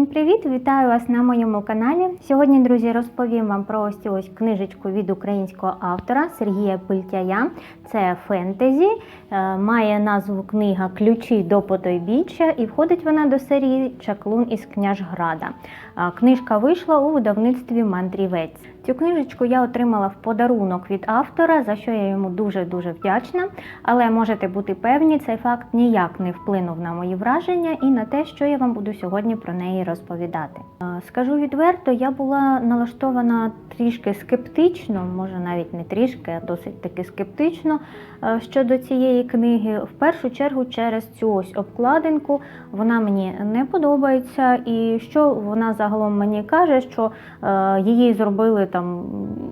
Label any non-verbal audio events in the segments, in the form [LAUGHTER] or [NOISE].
Всім привіт! Вітаю вас на моєму каналі. Сьогодні, друзі, розповім вам про ось цю ось книжечку від українського автора Сергія Пильтяя. Це фентезі, е, має назву книга Ключі до потойбіччя і входить вона до серії Чаклун із Княжграда. Книжка вийшла у видавництві Мандрівець. Цю книжечку я отримала в подарунок від автора, за що я йому дуже дуже вдячна. Але можете бути певні, цей факт ніяк не вплинув на мої враження і на те, що я вам буду сьогодні про неї розповідати. Скажу відверто, я була налаштована трішки скептично, може навіть не трішки, а досить таки скептично е, щодо цієї книги. В першу чергу через цю ось обкладинку вона мені не подобається, і що вона загалом мені каже, що е, її зробили там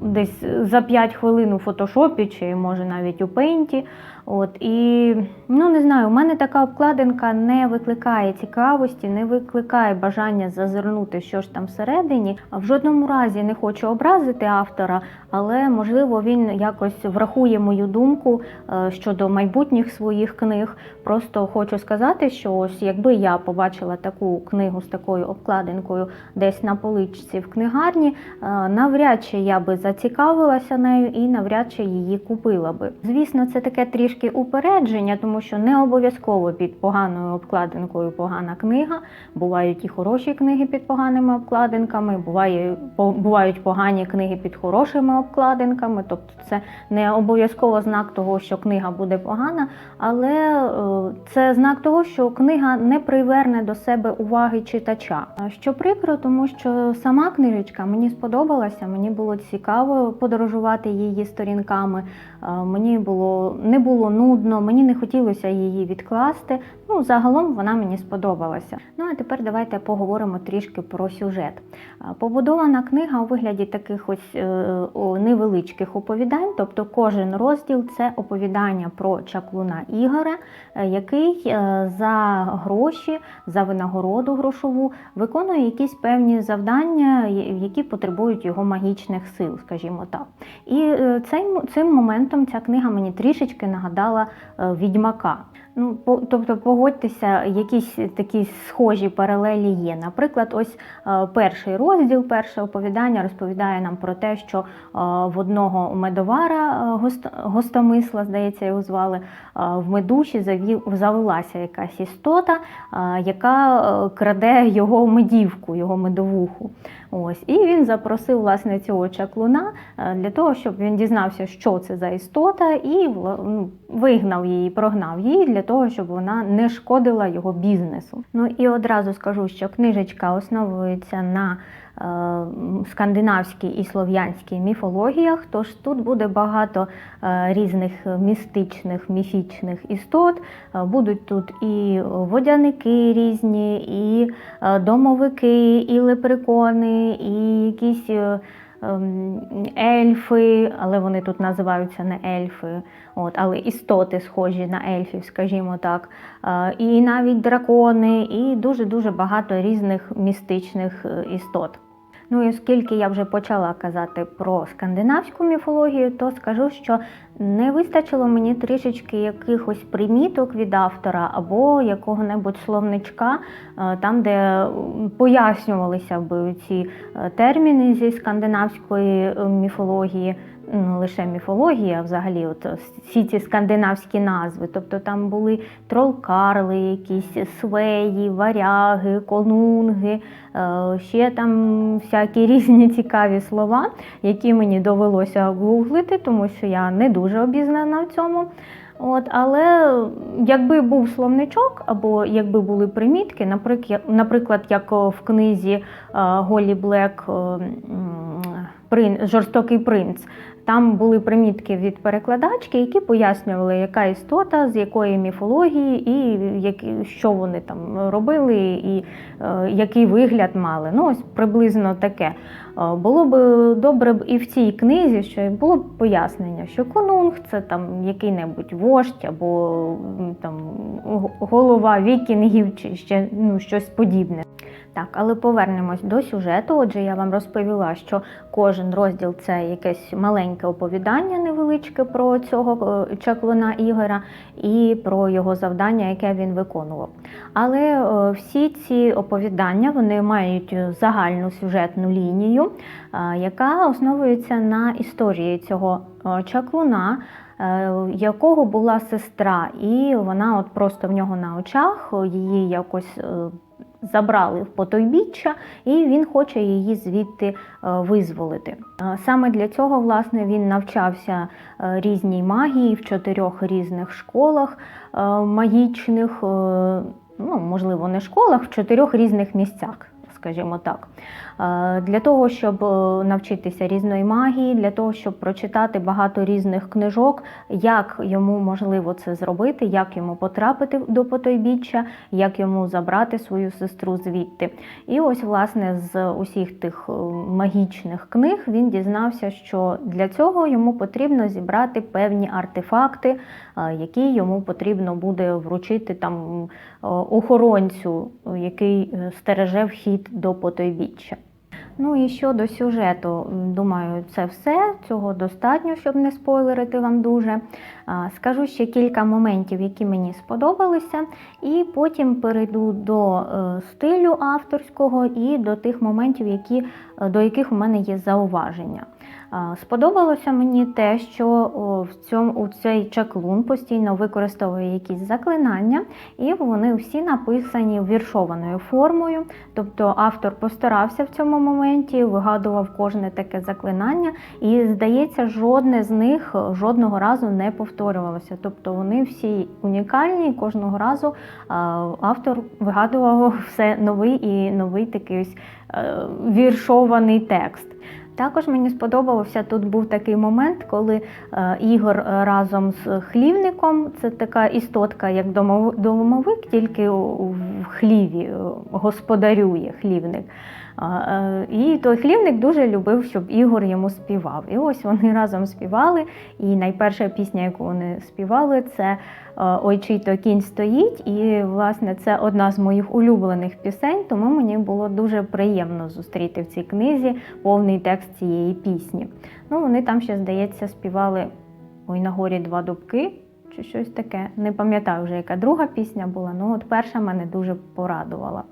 десь за 5 хвилин у фотошопі, чи може навіть у пейнті. От і ну не знаю, у мене така обкладинка не викликає цікавості, не викликає бажання зазирнути, що ж там всередині. А В жодному разі не хочу образити автора, але можливо він якось врахує мою думку е, щодо майбутніх своїх книг. Просто хочу сказати, що ось якби я побачила таку книгу з такою обкладинкою десь на поличці в книгарні, е, навряд чи я би зацікавилася нею і навряд чи її купила би. Звісно, це таке трішки упередження, тому що не обов'язково під поганою обкладинкою погана книга. Бувають і хороші книги під поганими обкладинками, буває, бувають погані книги під хорошими обкладинками. Тобто це не обов'язково знак того, що книга буде погана, але е, це знак того, що книга не приверне до себе уваги читача. Що прикро, тому що сама книжечка мені сподобалася, мені було цікаво подорожувати її сторінками. Е, Мені було не було нудно, мені не хотілося її відкласти. Ну, загалом вона мені сподобалася. Ну а тепер давайте поговоримо трішки про сюжет. Е, Побудована книга у вигляді таких ось е, невеличких оповідань, тобто кожен розділ це оповідання про чаклуна Ігоря, е, який за гроші, за винагороду грошову виконує якісь певні завдання, які потребують його магічних сил, скажімо так. І цим, цим моментом ця книга мені трішечки нагадала е, відьмака. Ну, тобто, погодьтеся, якісь такі схожі паралелі є. Наприклад, ось е, перший розділ, перше оповідання розповідає нам про те, що е, в одного медовара е, гост, гостомисла, здається, його звали, в медуші завелася якась істота, яка краде його медівку, його медовуху. Ось. І він запросив власне цього чаклуна для того, щоб він дізнався, що це за істота, і ну, вигнав її, прогнав її для того, щоб вона не шкодила його бізнесу. Ну і одразу скажу, що книжечка основується на е, скандинавській і слов'янській міфологіях, тож тут буде багато е, різних містичних, міфічних істот. Е, Будуть тут і водяники різні, і е, домовики, і лепрекони, і якісь е, ельфи, але вони тут називаються не ельфи, от, але істоти схожі на ельфів, скажімо так. Е, І навіть дракони, і дуже-дуже багато різних містичних е, істот. Ну і оскільки я вже почала казати про скандинавську міфологію, то скажу, що не вистачило мені трішечки якихось приміток від автора або якого-небудь словничка, е, там, де пояснювалися би ці е, терміни зі скандинавської е, міфології. Не лише міфології, а взагалі от всі ці скандинавські назви. Тобто там були тролкарли, якісь свеї, варяги, конунги, е, ще там всякі [LAUGHS] різні цікаві слова, які мені довелося гуглити, тому що я не дуже обізнана в цьому. От, але якби був словничок, або якби були примітки, наприклад, як в книзі е, Голі Блек е, м, «Прин- Жорстокий принц, там були примітки від перекладачки, які пояснювали, яка істота, з якої міфології, і які, що вони там робили, і е, який вигляд мали. Ну, ось приблизно таке. Е, Було б добре б і в цій книзі, що було б пояснення, що конунг це там який-небудь вождь або там голова вікінгів чи ще ну, щось подібне. Так, але повернемось до сюжету. Отже, я вам розповіла, що кожен розділ це якесь маленьке оповідання невеличке про цього е, чаклуна Ігора і про його завдання, яке він виконував. Але е, всі ці оповідання вони мають загальну сюжетну лінію, е, яка основується на історії цього чаклуна. Якого була сестра, і вона от просто в нього на очах її якось забрали в потойбіччя, і він хоче її звідти е, визволити. Саме для цього, власне, він навчався е, різній магії в чотирьох різних школах е, магічних, ну, можливо, не школах, в чотирьох різних місцях. Скажімо так, Е, для того, щоб е, навчитися різної магії, для того, щоб прочитати багато різних книжок, як йому можливо це зробити, як йому потрапити до потойбіччя, як йому забрати свою сестру звідти. І ось, власне, з усіх тих е, магічних книг він дізнався, що для цього йому потрібно зібрати певні артефакти, які йому потрібно буде вручити там охоронцю, який стереже вхід до потойбіччя. Ну і щодо сюжету, думаю, це все. Цього достатньо, щоб не спойлерити вам дуже. Скажу ще кілька моментів, які мені сподобалися, і потім перейду до е, стилю авторського і до тих моментів, які, е, до яких у мене є зауваження. Сподобалося мені те, що в цьому у цей чаклун постійно використовує якісь заклинання, і вони всі написані віршованою формою. Тобто автор постарався в цьому моменті, вигадував кожне таке заклинання, і здається, жодне з них жодного разу не повторювалося. Тобто вони всі унікальні, і кожного разу автор вигадував [LAUGHS] все новий і новий такий ось е, віршований текст. Також мені сподобався тут був такий момент, коли е, Ігор е, разом з хлівником, це така істотка, як домов- домовик, тільки в хліві е, господарює хлівник. Е, І той хлівник дуже любив, щоб Ігор йому співав. І ось вони разом співали. І найперша пісня, яку вони співали, це е, Ой, чий то кінь стоїть. І, власне, це одна з моїх улюблених пісень, тому мені було дуже приємно зустріти в цій книзі повний текст цієї пісні. Ну, вони там ще, здається, співали Ой, на горі два дубки. Чи щось таке. Не пам'ятаю вже, яка друга пісня була, ну от перша мене дуже порадувала.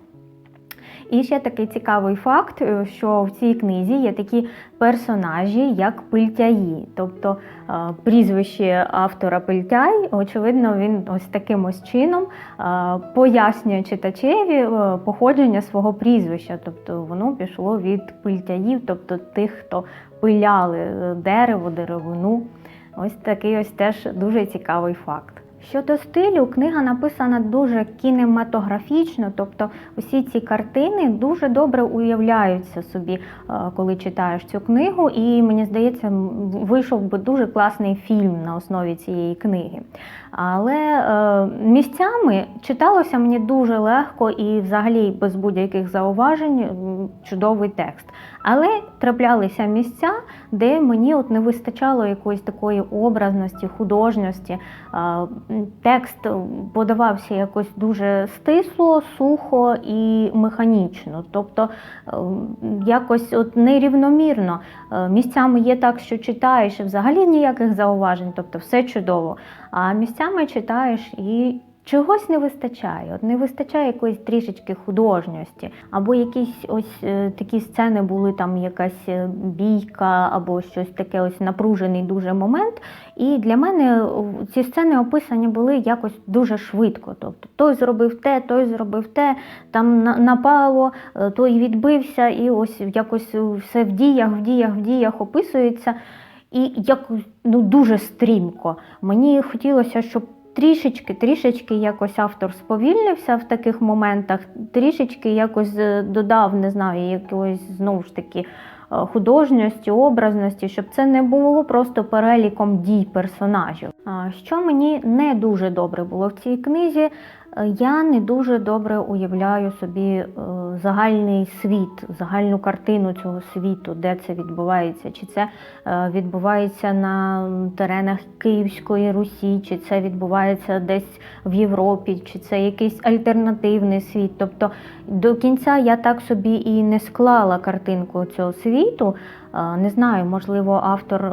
І ще такий цікавий факт, е, що в цій книзі є такі персонажі, як пильтяї. Тобто е, прізвище автора Пильтяй, очевидно, він ось таким ось чином е, пояснює читачеві походження свого прізвища. Тобто воно пішло від пильтяїв, тобто тих, хто пиляли дерево, деревину. Ось такий ось теж дуже цікавий факт. Щодо стилю, книга написана дуже кінематографічно, тобто усі ці картини дуже добре уявляються собі, е, коли читаєш цю книгу, і мені здається, вийшов би дуже класний фільм на основі цієї книги. Але е, місцями читалося мені дуже легко і взагалі без будь-яких зауважень чудовий текст. Але траплялися місця, де мені от не вистачало якоїсь такої образності, художності. Текст подавався якось дуже стисло, сухо і механічно. Тобто е, якось от нерівномірно. Е, Місцями є так, що читаєш і взагалі ніяких зауважень, тобто все чудово. А місцями читаєш і Чогось не вистачає, от не вистачає якоїсь трішечки художньості, або якісь ось е, такі сцени були там якась е, бійка, або щось таке ось напружений дуже момент. І для мене е, ці сцени описані були якось дуже швидко. Тобто той зробив те, той зробив те, там напало, той відбився, і ось якось все в діях, в діях, в діях описується. І якось ну дуже стрімко. Мені хотілося, щоб трішечки, трішечки якось автор сповільнився в таких моментах, трішечки якось е, додав, не знаю, якогось знову ж таки е, художньості, образності, щоб це не було просто переліком дій персонажів. Що мені не дуже добре було в цій книзі, Я не дуже добре уявляю собі е, загальний світ, загальну картину цього світу, де це відбувається. Чи це е, відбувається на теренах Київської Русі, чи це відбувається десь в Європі, чи це якийсь альтернативний світ. Тобто до кінця я так собі і не склала картинку цього світу. Е, Не знаю, можливо, автор е,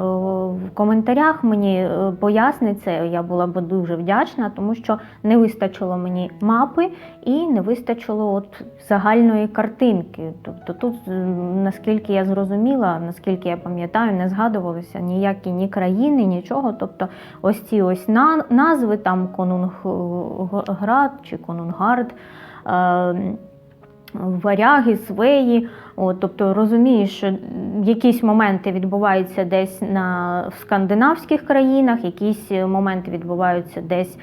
в коментарях мені е, пояснить це. Я була б дуже вдячна, тому що не вистачило мені мапи і не вистачило от загальної картинки. Тобто тут, наскільки я зрозуміла, наскільки я пам'ятаю, не згадувалися ніякі ні країни, нічого. Тобто, ось ці ось назви там Конунград чи Конунгард. е, Варяги, свеї, От, тобто розумієш, що якісь моменти відбуваються десь на в скандинавських країнах, якісь моменти відбуваються десь е,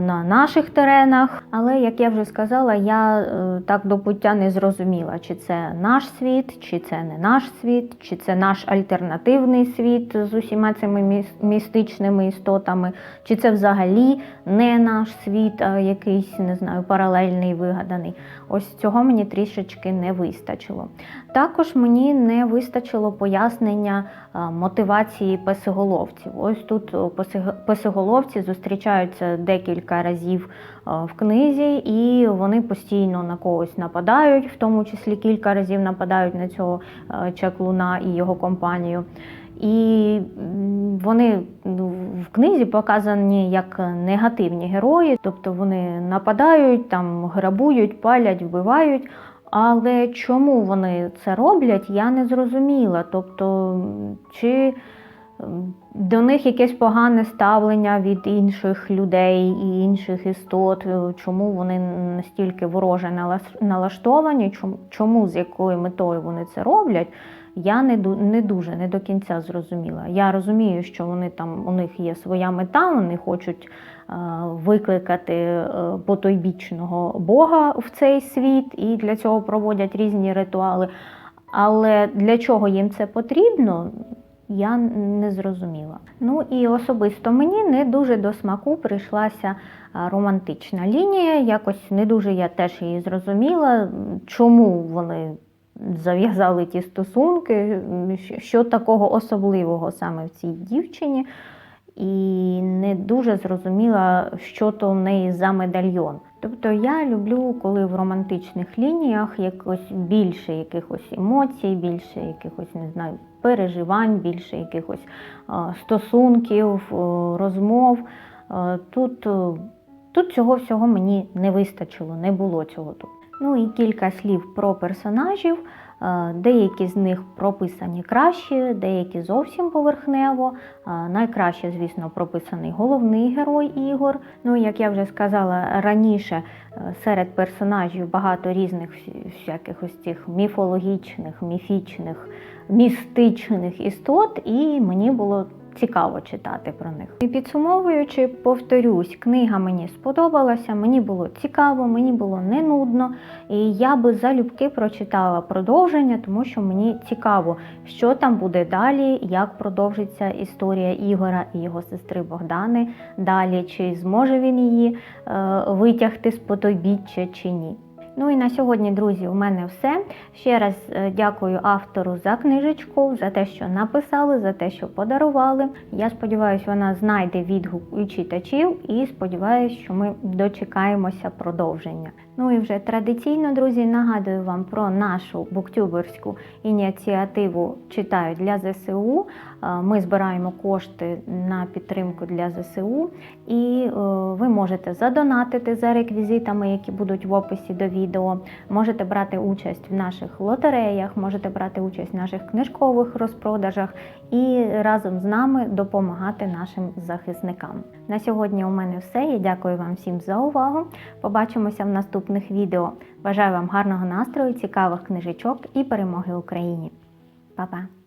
на наших теренах. Але як я вже сказала, я е, так до пуття не зрозуміла, чи це наш світ, чи це не наш світ, чи це наш альтернативний світ з усіма цими містичними істотами, чи це взагалі не наш світ, а якийсь не знаю, паралельний вигаданий. Ось цього мені трішечки не вистачило. Також мені не вистачило пояснення мотивації песиголовців. Ось тут песиголовці зустрічаються декілька разів в книзі, і вони постійно на когось нападають, в тому числі кілька разів нападають на цього чаклуна і його компанію. І вони ну, в книзі показані як негативні герої, тобто вони нападають, там грабують, палять, вбивають. Але чому вони це роблять, я не зрозуміла. Тобто, чи до них якесь погане ставлення від інших людей і інших істот, е, чому вони настільки вороже налаштовані, чому, з якою метою вони це роблять, я не, дуже, не до кінця зрозуміла. Я розумію, що вони там, у них є своя мета, вони хочуть викликати е, потойбічного Бога в цей світ, і для цього проводять різні ритуали. Але для чого їм це потрібно, я не зрозуміла. Ну і особисто мені не дуже до смаку прийшлася романтична лінія. Якось не дуже я теж її зрозуміла, чому вони зав'язали ті стосунки, що такого особливого саме в цій дівчині. І не дуже зрозуміла, що то в неї за медальйон. Тобто я люблю, коли в романтичних лініях якось більше якихось емоцій, більше якихось, не знаю, переживань, більше якихось стосунків, о, розмов. Е, Тут, е, тут цього всього мені не вистачило, не було цього тут. Ну і кілька слів про персонажів. Е, Деякі з них прописані краще, деякі зовсім поверхнево. Е, Найкраще, звісно, прописаний головний герой Ігор. Ну, як я вже сказала раніше, е, серед персонажів багато різних всяких ось цих міфологічних, міфічних, містичних істот, і мені було цікаво читати про них. І підсумовуючи, повторюсь, книга мені сподобалася, мені було цікаво, мені було не нудно, і я би залюбки прочитала продовження, тому що мені цікаво, що там буде далі, як продовжиться історія Ігора і його сестри Богдани далі, чи зможе він її е, витягти з потойбіччя чи ні. Ну і на сьогодні, друзі, у мене все. Ще раз е, дякую автору за книжечку, за те, що написали, за те, що подарували. Я сподіваюся, вона знайде відгук у читачів і сподіваюся, що ми дочекаємося продовження. Ну і вже традиційно, друзі, нагадую вам про нашу буктюберську ініціативу Читаю для ЗСУ. Е, Ми збираємо кошти на підтримку для ЗСУ, і е, ви можете задонатити за реквізитами, які будуть в описі до відео. Можете брати участь в наших лотереях, можете брати участь в наших книжкових розпродажах і разом з нами допомагати нашим захисникам. На сьогодні у мене все. Я дякую вам всім за увагу. Побачимося в наступних відео. Бажаю вам гарного настрою, цікавих книжечок і перемоги Україні. Па-па!